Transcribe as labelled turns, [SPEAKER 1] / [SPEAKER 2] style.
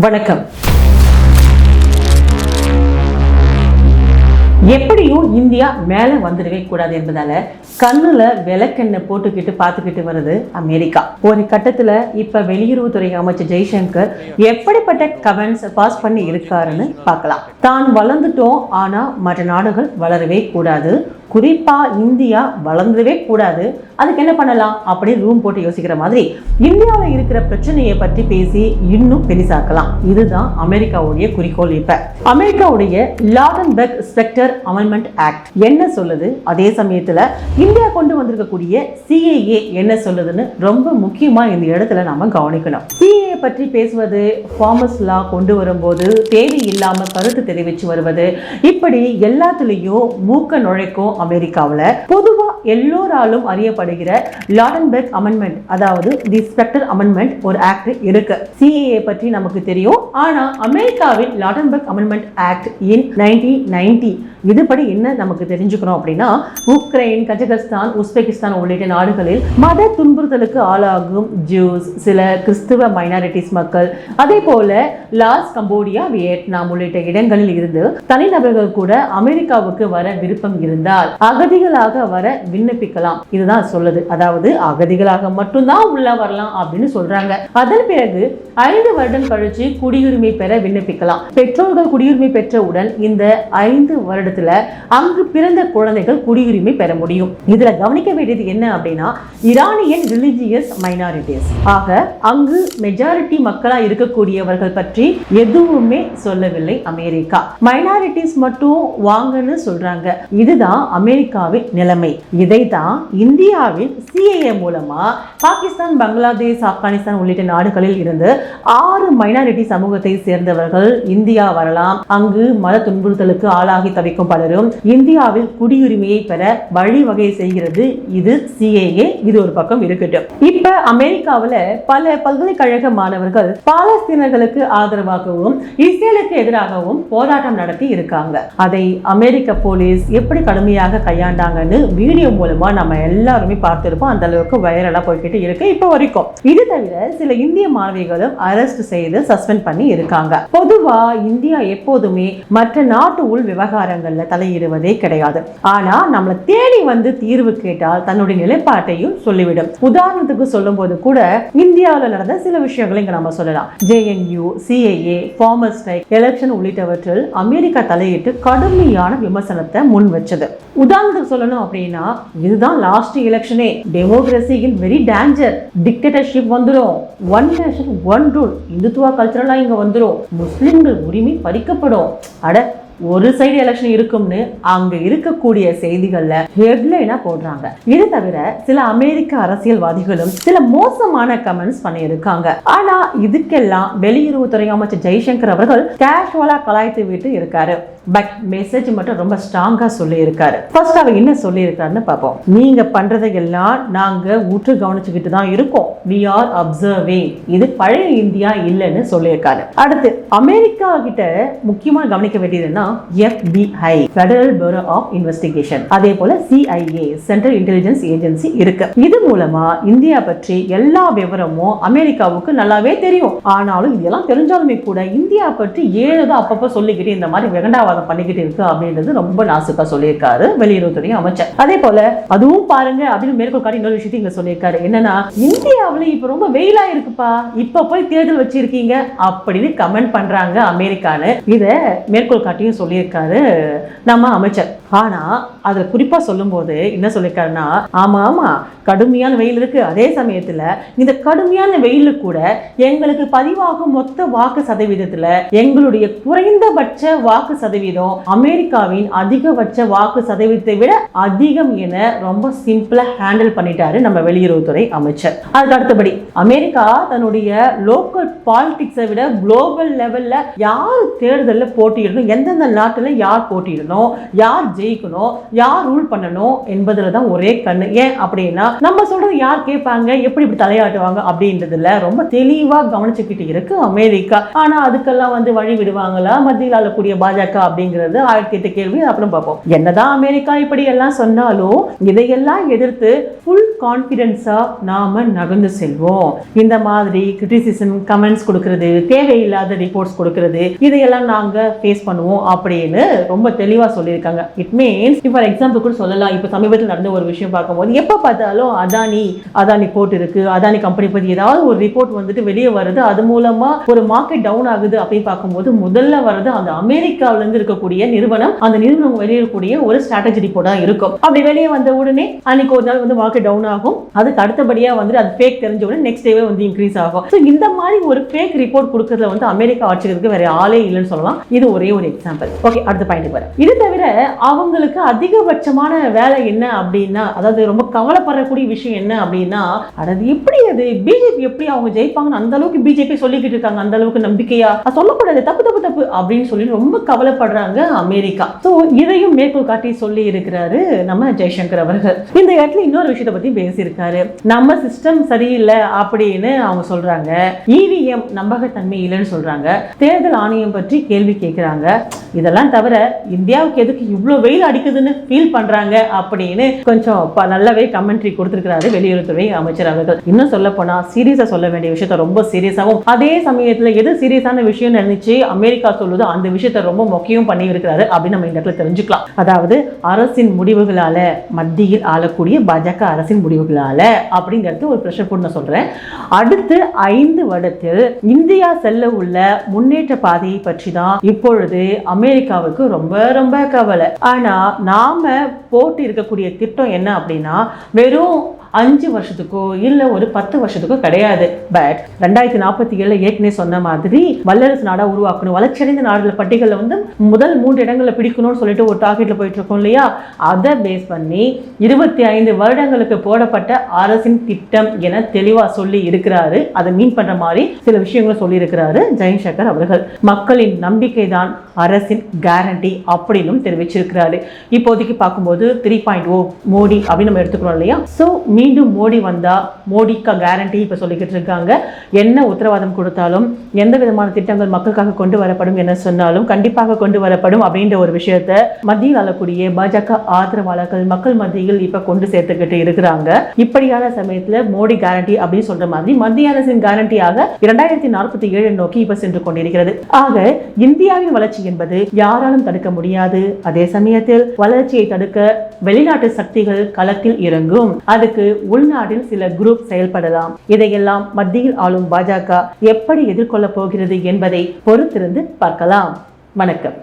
[SPEAKER 1] வணக்கம். எப்படியும் இந்தியா மேலே வந்துடவே கூடாது என்பதால கண்ணுல விளக்கெண்ணெய் போட்டுக்கிட்டு பார்த்துக்கிட்டு வருது அமெரிக்கா. ஒரு கட்டத்தில் இப்போ வெளியுறவுத்துறை அமைச்சர் ஜெய்சங்கர் எப்படிப்பட்ட கமெண்ட்ஸ் பாஸ் பண்ணி இருக்காருன்னு பார்க்கலாம். தான் வளர்ந்துட்டோம் ஆனால் மற்ற நாடுகள் வளரவே கூடாது. குறிப்பாக இந்தியா வளர்ந்துடவே கூடாது. அதுக்கு என்ன பண்ணலாம் அப்படி ரூம் போட்டு யோசிக்கிற மாதிரி இந்தியாவில் இருக்கிற பிரச்சனையை பற்றி பேசி இன்னும் பெரிசாக்கலாம். இதுதான் அமெரிக்காவுடைய குறிக்கோள் இப்ப. அமெரிக்காவுடைய லாடன்பெர்க் ஸ்பெக்டர் அமெண்ட்மெண்ட் ஆக்ட். என்ன சொல்லுது? அதே சமயத்தில் இந்தியா கொண்டு வந்திருக்கக்கூடிய சிஏஏ என்ன சொல்லுதுன்னு ரொம்ப முக்கியமாக இந்த இடத்துல நாம கவனிக்கணும். சிஏஏ பற்றி பேசுவது ஃபார்மஸ் லா கொண்டு வரும்போது தேவையில்லாம கருத்து தெரிவிச்சு வருவது இப்படி எல்லாத்துலேயும் மூக்க நுழைக்கும் அமெரிக்காவில். பொதுவாக எல்லோராலும் அறியப்படுகிற லாடன்பெர்க் அமெண்ட்மெண்ட் அதாவது தி ஸ்பெக்டர் அமெண்ட்மெண்ட் ஒரு ஆக்ட் இருக்கு. சிஏஏ பற்றி நமக்கு தெரியும். ஆனால் அமெரிக்காவின் Lautenberg amendment act in nineteen ninety இதுபடி என்ன நமக்கு தெரிஞ்சுக்கணும் அப்படின்னா உக்ரைன் கஜகஸ்தான் உஸ்பெகிஸ்தான் உள்ளிட்ட நாடுகளில் மத துன்புறுத்தலுக்கு ஆளாகும் ஜூஸ் சில கிறிஸ்துவ மைனாரிட்டிஸ் மக்கள். அதே போல லாஸ் கம்போடியா வியட்நாம் உள்ளிட்ட இடங்களில் இருந்து தனிநபர்கள் கூட அமெரிக்காவுக்கு வர விருப்பம் இருந்தால் அகதிகளாக வர விண்ணப்பிக்கலாம். இதுதான் சொல்லுது. அதாவது அகதிகளாக மட்டும்தான் உள்ள வரலாம் அப்படின்னு சொல்றாங்க. அதன் பிறகு ஐந்து வருடம் கழிச்சு குடியுரிமை பெற விண்ணப்பிக்கலாம். பெற்றோர்கள் குடியுரிமை பெற்றவுடன் இந்த ஐந்து இடத்துல அங்கு பிறந்த குழந்தைகள் குடியுரிமை பெற முடியும். இதுல கவனிக்க வேண்டியது என்ன அப்படின்னா இரானியன் ரிலிஜியஸ் மைனாரிட்டிஸ் ஆக அங்கு மெஜாரிட்டி மக்களா இருக்கக்கூடியவர்கள் பற்றி எதுவுமே சொல்லவில்லை அமெரிக்கா. மைனாரிட்டிஸ் மட்டும் வாங்கன்னு சொல்றாங்க. இதுதான் அமெரிக்காவின் நிலைமை. இதை தான் இந்தியாவின் சிஏஏ மூலமா பாகிஸ்தான் பங்களாதேஷ் ஆப்கானிஸ்தான் உள்ளிட்ட நாடுகளில் இருந்து ஆறு மைனாரிட்டி சமூகத்தை சேர்ந்தவர்கள் இந்தியா வரலாம். அங்கு மத துன்புறுத்தலுக்கு ஆளாகி தவிக்கும் பலரும் இந்தியாவில் குடியுரிமையை பெற வழிவகை செய்கிறது இது சிஏஏ இது ஒரு பக்கம் இருக்கட்டும். இப்ப அமெரிக்காவுல பல பல்கலைக்கழக மாணவர்கள் பாலஸ்தீனர்களுக்கு ஆதரவாகவும் இஸ்ரேலுக்கு எதிராகவும் போராட்டம் நடத்தி இருக்காங்க. அதை அமெரிக்க போலீஸ் எப்படி கடுமையாக கையாண்டாங்கன்னு வீடியோ மூலமா நம்ம எல்லாருமே பார்த்திருப்போம். அந்த அளவுக்கு வைரலா போய்கிட்டு இருக்கு இப்போ வரைக்கும். இது தவிர சில இந்திய மாணவிகளும் அரெஸ்ட் செய்து சஸ்பெண்ட் பண்ணி இருக்காங்க. பொதுவா இந்தியா எப்போதுமே மற்ற நாட்டு உள் விவகாரங்கள் விவகாரங்களில் தலையிடுவதே கிடையாது. ஆனா நம்மளை தேடி வந்து தீர்வு கேட்டால் தன்னுடைய நிலைப்பாட்டையும் சொல்லிவிடும். உதாரணத்துக்கு சொல்லும்போது கூட இந்தியாவில் நடந்த சில விஷயங்களை இங்க நம்ம சொல்லலாம். JNU CAA farmer strike election உள்ளிட்டவற்றில் அமெரிக்கா தலையிட்டு கடுமையான விமர்சனத்தை முன் வச்சது. உதாரணத்துக்கு சொல்லணும் அப்படின்னா இதுதான் லாஸ்ட் எலெக்ஷனே டெமோக்ரஸியின் வெரி டேஞ்சர் டிக்டேட்டர்ஷிப் வந்துடும் one nation one rule Hindutva கல்ச்சரலாக இங்கே வந்துடும் முஸ்லிம்கள் உரிமை பறிக்கப்படும். அட ஒரு சைடு எலெக்ஷன் இருக்கும்னு அங்க இருக்கக்கூடிய செய்திகள்ல ஹெட்லைனா போடுறாங்க. இது தவிர சில அமெரிக்க அரசியல்வாதிகளும் சில மோசமான கமெண்ட்ஸ் பண்ணியிருக்காங்க. ஆனா இதுக்கெல்லாம் வெளியுறவுத்துறை அமைச்சர் ஜெய்சங்கர் அவர்கள் கேஷுவலா கலாய்த்து விட்டு இருக்காரு. பட் மெசேஜ் மட்டும் ரொம்ப ஸ்ட்ராங்கா சொல்லி இருக்காரு ஃபர்ஸ்ட் அவர் என்ன சொல்லி இருக்காருன்னு பார்ப்போம். நீங்க பண்றதையெல்லாம் நாங்க ஊற்று கவனிச்சுக்கிட்டு தான் இருக்கோம். வி ஆர் அப்சர்விங் இது பழைய இந்தியா இல்லைன்னு சொல்லியிருக்காரு. அடுத்து அமெரிக்கா கிட்ட முக்கியமா கவனிக்க பார்த்தீங்கன்னா FBI federal bureau of investigation அதே போல சிஐஏ சென்ட்ரல் இன்டெலிஜென்ஸ் ஏஜென்சி இருக்கு. இது மூலமா இந்தியா பற்றி எல்லா விவரமும் அமெரிக்காவுக்கு நல்லாவே தெரியும். ஆனாலும் இதெல்லாம் தெரிஞ்சாலுமே கூட இந்தியா பற்றி ஏதோ அப்பப்போ சொல்லிக்கிட்டு இந்த மாதிரி வெகண்டாவாதம் பண்ணிக்கிட்டு இருக்கு அப்படின்றது ரொம்ப நாசுக்கா சொல்லியிருக்காரு வெளியுறவுத்துறை அமைச்சர். அதே போல அதுவும் பாருங்க அப்படின்னு மேற்கோள் காட்டி இன்னொரு விஷயத்தையும் இங்க சொல்லியிருக்காரு. என்னன்னா இந்தியாவுல இப்ப ரொம்ப வெயிலா இருக்குப்பா. இப்ப போய் தேர்தல் வச்சிருக்கீங்க அப்படின்னு கமெண்ட் பண்றாங்க அமெரிக்கான்னு. இத மேற்கோள் காட்டியும் சொல்லியிருக்காரு நம்ம அமைச்சர். ஆனா அதில் குறிப்பாக சொல்லும்போது என்ன சொல்லியிருக்காருன்னா ஆமா ஆமா கடுமையான வெயில் இருக்கு. அதே சமயத்தில் இந்த கடுமையான வெயிலு கூட எங்களுக்கு பதிவாகும் மொத்த வாக்கு சதவீதத்தில் எங்களுடைய குறைந்தபட்ச வாக்கு சதவீதம் அமெரிக்காவின் அதிகபட்ச வாக்கு சதவீதத்தை விட அதிகம் என ரொம்ப சிம்பிளாக ஹேண்டில் பண்ணிட்டாரு நம்ம வெளியுறவுத்துறை அமைச்சர். அதுக்கு அடுத்தபடி அமெரிக்கா தன்னுடைய லோக்கல் பாலிடிக்ஸை விட குளோபல் லெவலில் யார் தேர்தலில் போட்டியிடணும் எந்தெந்த நாட்டில் யார் போட்டியிடணும் யார் ஜெயிக்கணும் யார் ரூல் பண்ணணும் என்பதுல தான் ஒரே கண்ணு. ஏன் அப்படின்னா நம்ம சொல்றது யார் கேட்பாங்க எப்படி இப்படி தலையாட்டுவாங்க அப்படின்றதுல ரொம்ப தெளிவா கவனிச்சுக்கிட்டு இருக்கு அமெரிக்கா. ஆனா அதுக்கெல்லாம் வந்து வழி விடுவாங்களா? மத்தியில் ஆளக்கூடிய பாஜக அப்படிங்கிறது ஆயிரத்தி எட்டு கேள்வி அப்புறம் பார்ப்போம். என்னதான் அமெரிக்கா இப்படி எல்லாம் சொன்னாலும் இதையெல்லாம் எதிர்த்து ஃபுல் கான்பிடன்ஸா நாம நகர்ந்து செல்வோம். இந்த மாதிரி கிரிட்டிசிசம் கமெண்ட்ஸ் கொடுக்கறது தேவையில்லாத ரிப்போர்ட்ஸ் கொடுக்கறது இதையெல்லாம் நாங்க ஃபேஸ் பண்ணுவோம் அப்படின்னு ரொம்ப தெளிவா சொல்லியிருக்காங்க. இட் மீன்ஸ் ஃபார் எக்ஸாம்பிள் கூட சொல்லலாம். இப்போ சமீபத்தில் நடந்த ஒரு விஷயம் பார்க்கும்போது எப்போ பார்த்தாலும் அதானி அதானி போர்ட் இருக்கு அதானி கம்பெனி பற்றி ஏதாவது ஒரு ரிப்போர்ட் வந்துட்டு வெளியே வருது. அது மூலமா ஒரு மார்க்கெட் டவுன் ஆகுது அப்படின்னு பார்க்கும்போது முதல்ல வர்றது அந்த அமெரிக்காவிலேருந்து இருக்கக்கூடிய நிறுவனம் அந்த நிறுவனம் வெளியிடக்கூடிய ஒரு ஸ்ட்ராட்டஜி ரிப்போர்ட்டா இருக்கும். அப்படி வெளியே வந்த உடனே அன்னைக்கு ஒரு நாள் வந்து மார்க்கெட் டவுன் ஆகும். அதுக்கு அடுத்தபடியா வந்து அது ஃபேக் தெரிஞ்ச உடனே நெக்ஸ்ட் டேவே வந்து இன்க்ரீஸ் ஆகும். ஸோ இந்த மாதிரி ஒரு ஃபேக் ரிப்போர்ட் கொடுக்கறதுல வந்து அமெரிக்கா ஆட்சிக்கிறதுக்கு வேற ஆளே இல்லைன்னு சொல்லலாம். இது ஒரே ஒரு எக்ஸாம்பிள் ஓகே அடுத்த பாயிண்ட் வர இது தவிர அவங்களுக்கு அதிக அதிகபட்சமான வேலை என்ன அப்படின்னா அதாவது ரொம்ப கவலைப்படக்கூடிய விஷயம் என்ன அப்படின்னா அது எப்படி அது? பிஜேபி எப்படி அவங்க ஜெயிப்பாங்கன்னு அந்த அளவுக்கு பிஜேபி சொல்லிக்கிட்டு இருக்காங்க. அந்த அளவுக்கு நம்பிக்கையா? அது சொல்லக்கூடாது. தப்பு தப்பு தப்பு அப்படின்னு சொல்லி ரொம்ப கவலைப்படுறாங்க அமெரிக்கா. ஸோ இதையும் மேற்கோள் காட்டி சொல்லி இருக்கிறாரு நம்ம ஜெய்சங்கர் அவர்கள். இந்த இடத்துல இன்னொரு விஷயத்தை பத்தி பேசியிருக்காரு. நம்ம சிஸ்டம் சரியில்லை அப்படின்னு அவங்க சொல்றாங்க. இவிஎம் நம்பகத்தன்மை இல்லைன்னு சொல்றாங்க. தேர்தல் ஆணையம் பற்றி கேள்வி கேட்கிறாங்க. இதெல்லாம் தவிர இந்தியாவுக்கு எதுக்கு இவ்வளோ வெயில் அடிக்குதுன்னு? ஃபீல் பண்றாங்க அப்படின்னு கொஞ்சம் நல்லாவே கமெண்ட்ரி கொடுத்துருக்கிறாரு வெளியுறவுத்துறை அமைச்சர் அவர்கள். இன்னும் சொல்ல போனால் சீரியஸாக சொல்ல வேண்டிய விஷயத்த ரொம்ப சீரியஸாகவும் அதே சமயத்தில் எது சீரியஸான விஷயம் நினைச்சு அமெரிக்கா சொல்லுதோ அந்த விஷயத்த ரொம்ப முக்கியம் பண்ணி இருக்கிறாரு அப்படின்னு நம்ம இந்த இடத்துல தெரிஞ்சுக்கலாம். அதாவது அரசின் முடிவுகளால மத்தியில் ஆளக்கூடிய பாஜக அரசின் முடிவுகளால அப்படிங்கிறது ஒரு ப்ரெஷர் போட்டு நான் சொல்றேன். அடுத்து ஐந்து வருடத்தில் இந்தியா செல்ல உள்ள முன்னேற்ற பாதையை பற்றி தான் இப்பொழுது அமெரிக்காவுக்கு ரொம்ப ரொம்ப கவலை. ஆனா நாம் போட்டு இருக்கக்கூடிய திட்டம் என்ன அப்படின்னா வெறும் அஞ்சு வருஷத்துக்கோ இல்லை ஒரு பத்து வருஷத்துக்கோ கிடையாது. பட் ரெண்டாயிரத்தி நாற்பத்தி ஏழுல ஏற்கனவே சொன்ன மாதிரி வல்லரசு நாடாக உருவாக்கணும். வளர்ச்சியடைந்த நாடுகள் பட்டியலில் வந்து முதல் மூன்று இடங்களில் பிடிக்கணும்னு சொல்லிட்டு ஒரு டார்கெட்டில் போயிட்டு இருக்கோம் இல்லையா? அதை பேஸ் பண்ணி இருபத்தி ஐந்து வருடங்களுக்கு போடப்பட்ட அரசின் திட்டம் என தெளிவா சொல்லி இருக்கிறாரு. அதை மீன் பண்ணுற மாதிரி சில விஷயங்களை சொல்லியிருக்கிறாரு ஜெயசங்கர் அவர்கள். மக்களின் நம்பிக்கை தான் அரசின் கேரண்டி அப்படின்னும் தெரிவிச்சிருக்கிறாரு. இப்போதைக்கு பார்க்கும்போது த்ரீ பாயிண்ட் ஓ மோடி அப்படின்னு நம்ம எடுத்துக்கிறோம் இல்லையா? ஸோ மீண்டும் மோடி வந்தால் மோடிக்கா கேரண்டி இப்போ சொல்லிக்கிட்டு இருக்காங்க. என்ன உத்தரவாதம் கொடுத்தாலும் எந்த விதமான திட்டங்கள் மக்களுக்காக கொண்டு வரப்படும் என சொன்னாலும் கண்டிப்பாக கொண்டு வரப்படும் அப்படின்ற ஒரு விஷயத்த மத்தியில் ஆளக்கூடிய பாஜக ஆதரவாளர்கள் மக்கள் மத்தியில் இப்போ கொண்டு சேர்த்துக்கிட்டு இருக்கிறாங்க. இப்படியான சமயத்தில் மோடி கேரண்டி அப்படின்னு சொல்ற மாதிரி மத்திய அரசின் கேரண்டியாக இரண்டாயிரத்தி நாற்பத்தி ஏழு நோக்கி இப்போ சென்று கொண்டிருக்கிறது. ஆக இந்தியாவின் வளர்ச்சி என்பது யாராலும் தடுக்க முடியாது. அதே சமயத்தில் வளர்ச்சியை தடுக்க வெளிநாட்டு சக்திகள் களத்தில் இறங்கும். அதுக்கு உள்நாட்டில் சில குரூப் செயல்படலாம். இதையெல்லாம் மத்தியில் ஆளும் பாஜக எப்படி எதிர்கொள்ளப் போகிறது என்பதை பொறுத்திருந்து பார்க்கலாம். வணக்கம்.